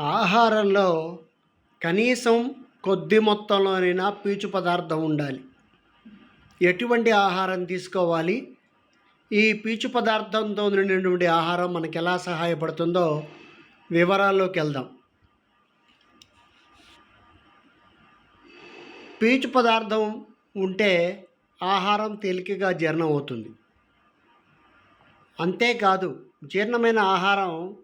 ఆహారంలో కనీసం కొద్ది మొత్తంలోనైనా పీచు పదార్థం ఉండాలి. ఎటువంటి ఆహారం తీసుకోవాలి? ఈ పీచు పదార్థంతో నిండినటువంటి ఆహారం మనకు ఎలా సహాయపడుతుందో వివరాల్లోకి వెళ్దాం. పీచు పదార్థం ఉంటే ఆహారం తేలికగా జీర్ణం అవుతుంది అంతేకాదు జీర్ణమైన ఆహారం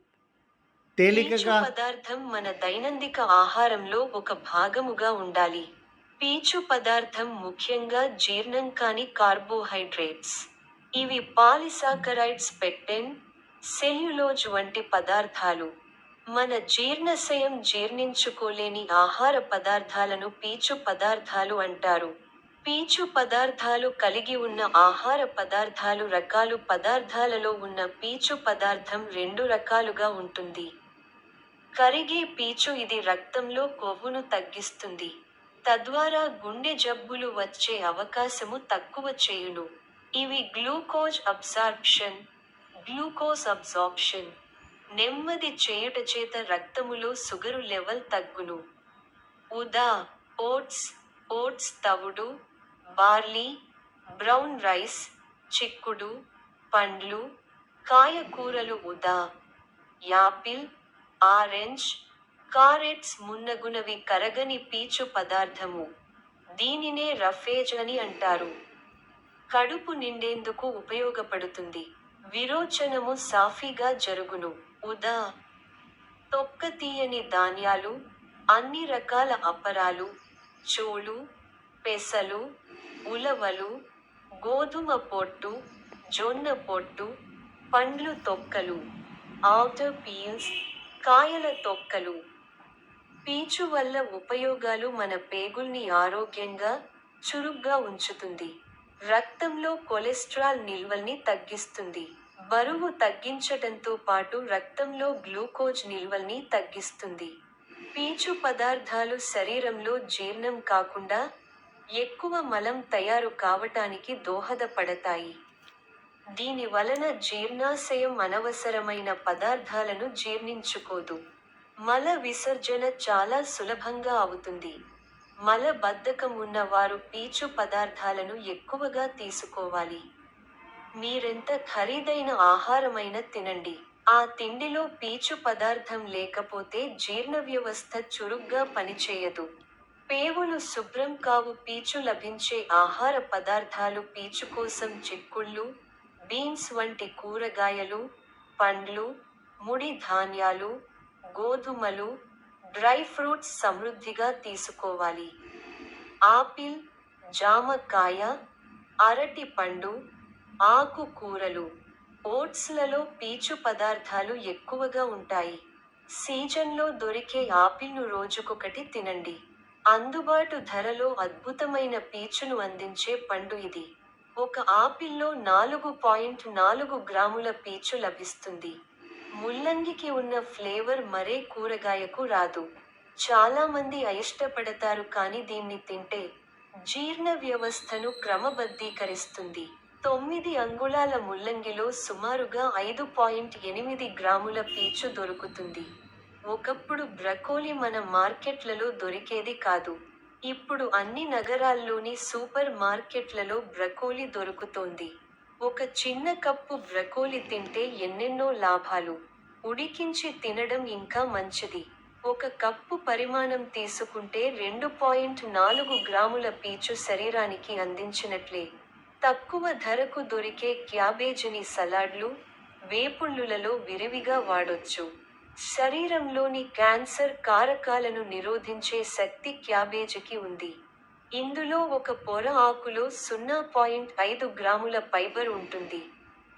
పీచు తేలికగా పదార్థం మన దైనందిక ఆహారంలో ఒక భాగముగా ఉండాలి. పీచు పదార్థం ముఖ్యంగా జీర్ణం కాని కార్బోహైడ్రేట్స్. ఇవి పాలిసాకరైడ్స్ పెక్టెన్ సెల్యులోజ్ వంటి పదార్థాలు. మన జీర్ణశయం జీర్ణించుకోలేని ఆహార పదార్థాలను పీచు పదార్థాలు అంటారు. పీచు పదార్థాలు కలిగి ఉన్న ఆహార పదార్థాలు రకాలు పదార్థాలలో ఉన్న పీచు పదార్థం రెండు రకాలుగా ఉంటుంది. కరిగే పీచు ఇది రక్తంలో కొవ్వును తగ్గిస్తుంది. తద్వారా గుండె జబ్బులు వచ్చే అవకాశము తక్కువ చేయును. ఇవి గ్లూకోజ్ అబ్సార్ప్షన్ గ్లూకోజ్ అబ్జార్ప్షన్ నెమ్మది చేయుట చేత రక్తములో సుగరు లెవెల్ తగ్గును. ఉదా ఓట్స్ ఓట్స్ తవుడు బార్లీ బ్రౌన్ రైస్ చిక్కుడు పండ్లు కాయకూరలు ఉదా యాపిల్ ఆరెంజ్ కారెట్స్ మున్నగునవి కరగని పీచు పదార్థము. దీనినే రఫేజ్ అని అంటారు. కడుపు నిండేందుకు ఉపయోగపడుతుంది. విరోచనము సాఫీగా జరుగును. ఉదా. తొక్క తీయని ధాన్యాలు అన్ని రకాల అప్పరాలు చోలు పెసలు ఉలవలు గోధుమ పొట్టు జొన్న పొట్టు పండ్లు తొక్కలు ఆవుటర్ పీల్స్ కాయల తొక్కలు. పీచు వల్ల ఉపయోగాలు మన పేగుల్ని ఆరోగ్యంగా చురుగ్గా ఉంచుతుంది. రక్తంలో కొలెస్ట్రాల్ నిల్వల్ని తగ్గిస్తుంది. బరువు తగ్గించటంతో పాటు రక్తంలో గ్లూకోజ్ నిల్వల్ని తగ్గిస్తుంది. పీచు పదార్థాలు శరీరంలో జీర్ణం కాకుండా ఎక్కువ మలం తయారు కావటానికి దోహదపడతాయి. దీని వలన జీర్ణాశయం అనవసరమైన పదార్థాలను జీర్ణించుకోదు. మల విసర్జన చాలా సులభంగా అవుతుంది. మల బద్ధకం ఉన్న వారు పీచు పదార్థాలను ఎక్కువగా తీసుకోవాలి. మీరెంత ఖరీదైన ఆహారమైన తినండి. ఆ తిండిలో పీచు పదార్థం లేకపోతే జీర్ణ వ్యవస్థ చురుగ్గా పనిచేయదు. పేవులు శుభ్రం కావు పీచు లభించే ఆహార పదార్థాలు పీచు కోసం చిక్కుళ్ళు బీన్స్ వంటి కూరగాయలు పండ్లు ముడి ధాన్యాలు గోధుమలు డ్రై ఫ్రూట్స్ సమృద్ధిగా తీసుకోవాలి. ఆపిల్ జామకాయ అరటి పండు ఆకుకూరలు ఓట్స్లలో పీచు పదార్థాలు ఎక్కువగా ఉంటాయి. సీజన్లో దొరికే ఆపిల్ను రోజుకొకటి తినండి. అందుబాటు ధరలో అద్భుతమైన పీచును అందించే పండు ఇది. ఒక ఆపిల్లో నాలుగు పాయింట్ నాలుగు గ్రాముల పీచు లభిస్తుంది. ముల్లంగికి ఉన్న ఫ్లేవర్ మరే కూరగాయకు రాదు. చాలామంది అయిష్టపడతారు కానీ దీన్ని తింటే జీర్ణ వ్యవస్థను క్రమబద్ధీకరిస్తుంది. తొమ్మిది అంగుళాల ముల్లంగిలో సుమారుగా ఐదు పాయింట్ ఎనిమిది గ్రాముల పీచు దొరుకుతుంది. ఒకప్పుడు బ్రకోలి మన మార్కెట్లలో దొరికేది కాదు. ఇప్పుడు అన్ని నగరాల్లోని సూపర్ మార్కెట్లలో బ్రకోలి దొరుకుతోంది. ఒక చిన్న కప్పు బ్రకోలి తింటే ఎన్నెన్నో లాభాలు. ఉడికించి తినడం ఇంకా మంచిది. ఒక కప్పు పరిమాణం తీసుకుంటే రెండు పాయింట్ నాలుగు గ్రాముల పీచు శరీరానికి అందించినట్లే. తక్కువ ధరకు దొరికే క్యాబేజీని సలాడ్లు వేపుళ్ళులలో విరివిగా వాడొచ్చు. శరీరంలోని క్యాన్సర్ కారకాలను నిరోధించే శక్తి క్యాబేజీకి ఉంది. ఇందులో ఒక పొర ఆకులో సున్నా పాయింట్ ఐదు గ్రాముల ఫైబర్ ఉంటుంది.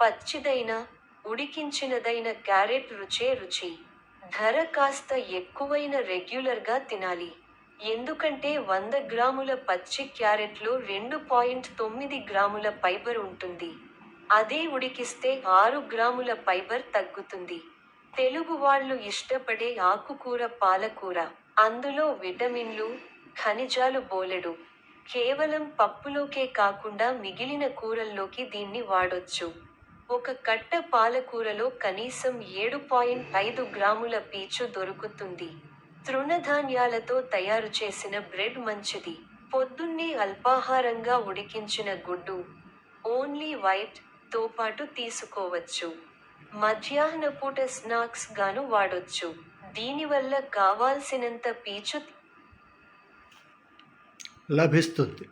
పచ్చిదైన ఉడికించినదైన క్యారెట్ రుచే రుచి. ధర కాస్త ఎక్కువైన రెగ్యులర్గా తినాలి. ఎందుకంటే వంద గ్రాముల పచ్చి క్యారెట్లో రెండు పాయింట్ తొమ్మిది గ్రాముల ఫైబర్ ఉంటుంది. అదే ఉడికిస్తే ఆరు గ్రాముల ఫైబర్ తగ్గుతుంది. తెలుగు వాళ్ళు ఇష్టపడే ఆకుకూర పాలకూర. అందులో విటమిన్లు ఖనిజాలు బోలెడు. కేవలం పప్పులోకే కాకుండా మిగిలిన కూరల్లోకి దీన్ని వాడొచ్చు. ఒక కట్ట పాలకూరలో కనీసం ఏడు పాయింట్ ఐదు గ్రాముల పీచు దొరుకుతుంది. తృణధాన్యాలతో తయారు చేసిన బ్రెడ్ మంచిది. పొద్దున్నే అల్పాహారంగా ఉడికించిన గుడ్డు ఓన్లీ వైట్తో పాటు తీసుకోవచ్చు. మధ్యాహ్న పూట స్నాక్స్ గాను వాడొచ్చు. దీనివల్ల కావాల్సినంత పీచు లభిస్తుంది.